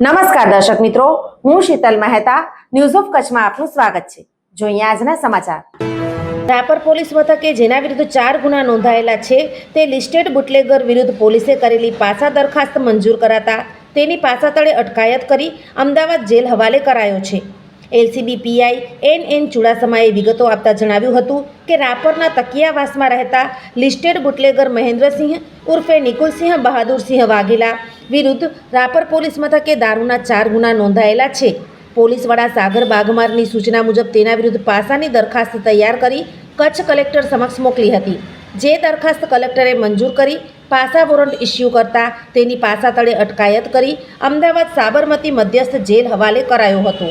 નમસ્કાર દર્શક મિત્રો, હું શીતલ મહેતા ન્યૂઝ ઓફ કચ્છમાં આપનું સ્વાગત છે. જોઈએ આજના સમાચાર. રાપર પોલીસ મથકે જેના વિરુદ્ધ ચાર ગુના નોંધાયેલા છે, તે લિસ્ટેડ બુટલેગર વિરુદ્ધ પોલીસે કરેલી પાછા દરખાસ્ત મંજૂર કરાતા તેની પાછા તળે અટકાયત કરી અમદાવાદ જેલ હવાલે કરાયો છે. એલસીબી પીઆઈ એન એન ચુડાસમાએ વિગતો આપતા જણાવ્યું હતું કે રાપરના તકિયાવાસમાં રહેતા લિસ્ટેડ બુટલેગર મહેન્દ્રસિંહ ઉર્ફે નિકુલસિંહ બહાદુરસિંહ વાઘેલા વિરુદ્ધ રાપર પોલીસ મથકે દારૂના ચાર ગુના નોંધાયેલા છે. પોલીસવાળા સાગર બાગમારની સૂચના મુજબ તેના વિરુદ્ધ પાસાની દરખાસ્ત તૈયાર કરી કચ્છ કલેક્ટર સમક્ષ મોકલી હતી. જે દરખાસ્ત કલેક્ટરે મંજૂર કરી, પાસા વોરંટ ઇસ્યુ કરતા તેની પાસા તળે અટકાયત કરી અમદાવાદ સાબરમતી મધ્યસ્થ જેલ હવાલે કરાયો હતો.